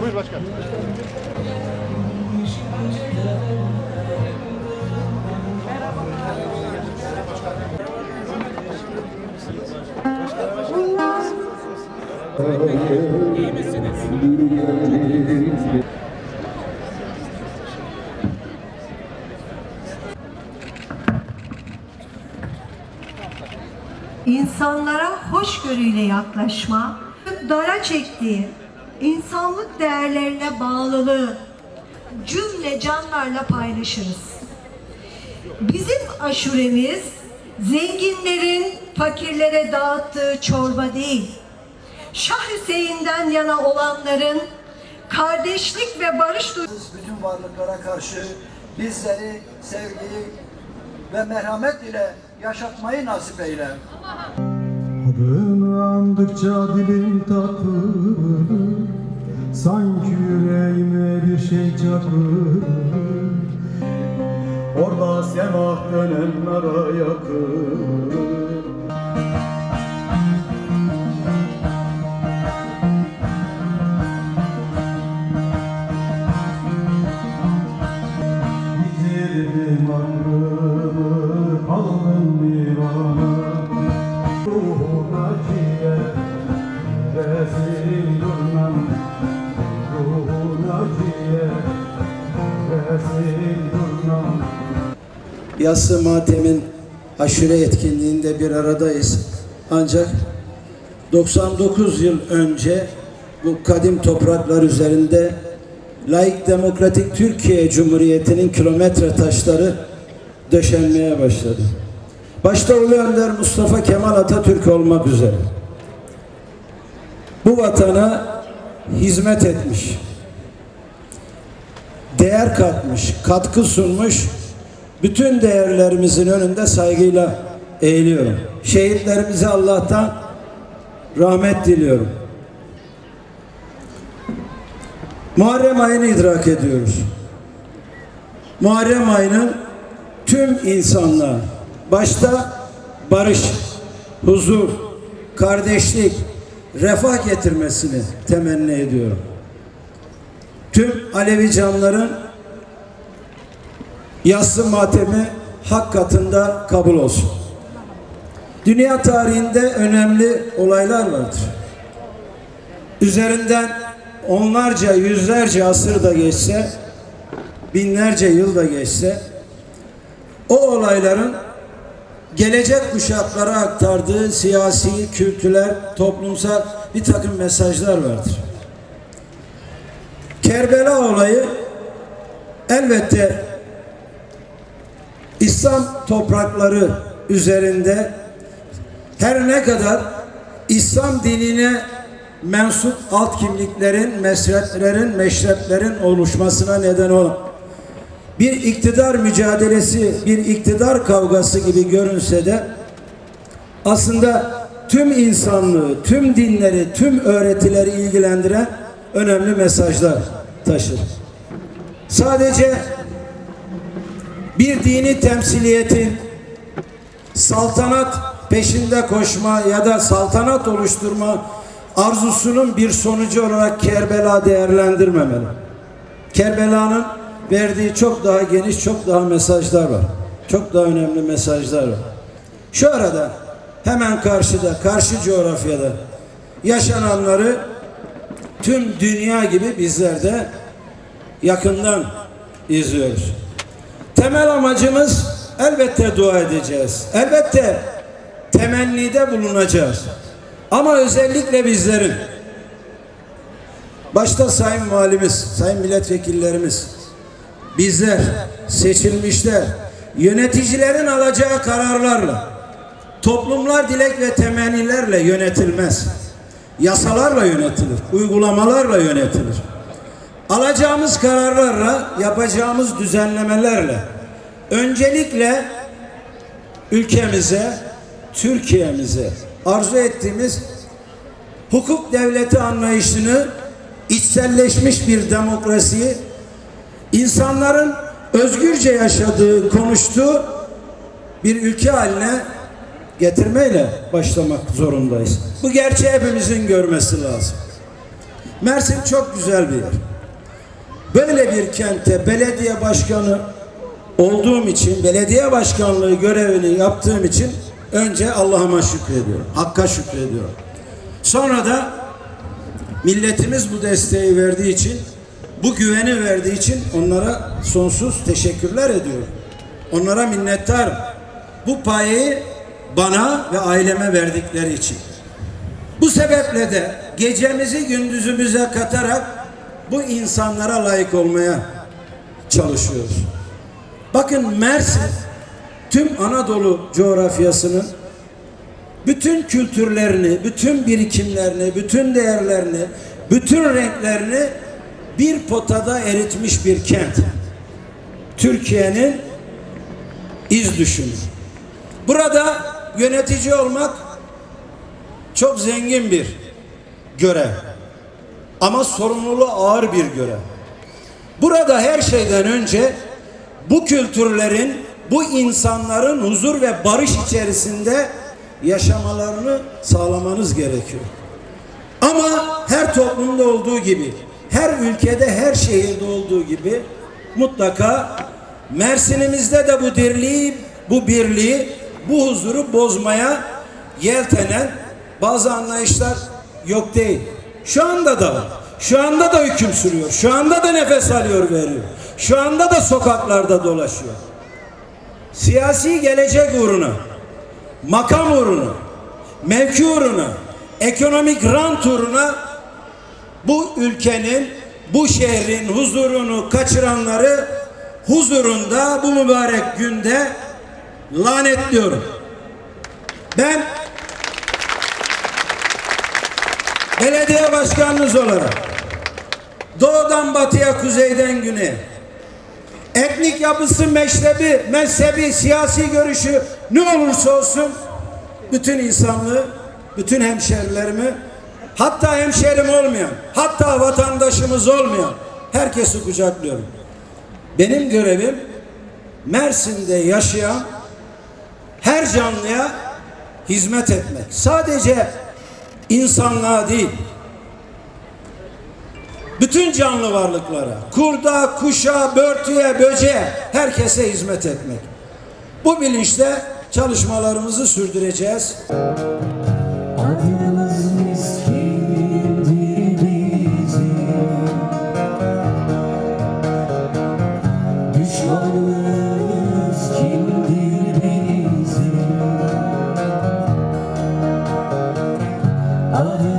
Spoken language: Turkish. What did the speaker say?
Buyur başkan. insanlara hoşgörüyle yaklaşma, dara çektiği, insanlık değerlerine bağlılığı cümle canlarla paylaşırız. Bizim aşuremiz zenginlerin fakirlere dağıttığı çorba değil, Şah Hüseyin'den yana olanların kardeşlik ve barış duygusu bütün varlıklara karşı bizleri sevgiyi ve merhamet ile yaşatmayı nasip eyle. Adını andıkça dilim takılır. Sanki yüreğime bir şey çakılır. Orada semah dönen nara yakılır Yassı Matem'in aşure etkinliğinde bir aradayız. Ancak 99 yıl önce bu kadim topraklar üzerinde laik demokratik Türkiye Cumhuriyeti'nin kilometre taşları döşenmeye başladı. Başta Ulu Önder Mustafa Kemal Atatürk olmak üzere. Bu vatana hizmet etmiş, değer katmış, katkı sunmuş, bütün değerlerimizin önünde saygıyla eğiliyorum. Şehitlerimize Allah'tan rahmet diliyorum. Muharrem ayını idrak ediyoruz. Muharrem ayının tüm insanlığa başta barış, huzur, kardeşlik, refah getirmesini temenni ediyorum. Tüm Alevi canların yassı matemi hak katında kabul olsun. Dünya tarihinde önemli olaylar vardır. Üzerinden onlarca, yüzlerce asır da geçse, binlerce yıl da geçse, o olayların gelecek kuşaklara aktardığı siyasi, kültürel, toplumsal bir takım mesajlar vardır. Kerbela olayı elbette İslam toprakları üzerinde her ne kadar İslam dinine mensup alt kimliklerin, mezheplerin, meşreplerin oluşmasına neden olan bir iktidar mücadelesi, bir iktidar kavgası gibi görünse de aslında tüm insanlığı, tüm dinleri, tüm öğretileri ilgilendiren önemli mesajlar taşır. Sadece bir dini temsiliyetin saltanat peşinde koşma ya da saltanat oluşturma arzusunun bir sonucu olarak Kerbela değerlendirmemeli. Kerbela'nın verdiği çok daha geniş, çok daha mesajlar var. Çok daha önemli mesajlar var. Şu arada hemen karşıda, karşı coğrafyada yaşananları tüm dünya gibi bizler de yakından izliyoruz. Temel amacımız elbette dua edeceğiz. Elbette temennide bulunacağız. Ama özellikle bizlerin başta sayın valimiz, sayın milletvekillerimiz, bizler, seçilmişler, yöneticilerin alacağı kararlarla, toplumlar dilek ve temennilerle yönetilmez. Yasalarla yönetilir, uygulamalarla yönetilir. Alacağımız kararlarla, yapacağımız düzenlemelerle öncelikle ülkemize, Türkiye'mize arzu ettiğimiz hukuk devleti anlayışını içselleşmiş bir demokrasiyi insanların özgürce yaşadığı, konuştuğu bir ülke haline getirmeyle başlamak zorundayız. Bu gerçeği hepimizin görmesi lazım. Mersin çok güzel bir yer. Böyle bir kente belediye başkanı olduğum için, belediye başkanlığı görevini yaptığım için önce Allah'ıma şükrediyorum. Hakka şükrediyorum. Sonra da milletimiz bu desteği verdiği için, bu güveni verdiği için onlara sonsuz teşekkürler ediyorum. Onlara minnettarım. Bu payı bana ve aileme verdikleri için. Bu sebeple de gecemizi gündüzümüze katarak bu insanlara layık olmaya çalışıyoruz. Bakın Mersin tüm Anadolu coğrafyasının bütün kültürlerini, bütün birikimlerini, bütün değerlerini, bütün renklerini bir potada eritmiş bir kent. Türkiye'nin iz düşümü. Burada yönetici olmak çok zengin bir görev. Ama sorumluluğu ağır bir görev. Burada her şeyden önce bu kültürlerin, bu insanların huzur ve barış içerisinde yaşamalarını sağlamanız gerekiyor. Ama her toplumda olduğu gibi, her ülkede, her şehirde olduğu gibi mutlaka Mersin'imizde de bu dirliği, bu birliği, bu huzuru bozmaya yeltenen bazı anlayışlar yok değil. Şu anda da var. Şu anda da hüküm sürüyor. Şu anda da nefes alıyor, veriyor. Şu anda da sokaklarda dolaşıyor. Siyasi gelecek uğruna, makam uğruna, mevki uğruna, ekonomik rant uğruna bu ülkenin, bu şehrin huzurunu kaçıranları huzurunda bu mübarek günde lanetliyorum. Ben belediye başkanınız olarak doğudan batıya, kuzeyden güneye etnik yapısı, meşrebi, mezhebi, siyasi görüşü ne olursa olsun bütün insanlığı, bütün hemşerilerimi hatta hemşerim olmayan, hatta vatandaşımız olmayan herkesi kucaklıyorum. Benim görevim Mersin'de yaşayan her canlıya hizmet etmek. Sadece insanlığa değil, bütün canlı varlıklara, kurda, kuşa, börtüye, böceğe, herkese hizmet etmek. Bu bilinçle çalışmalarımızı sürdüreceğiz. Adınız miskindi bizi Düşmanımız kimdir bizi Adınız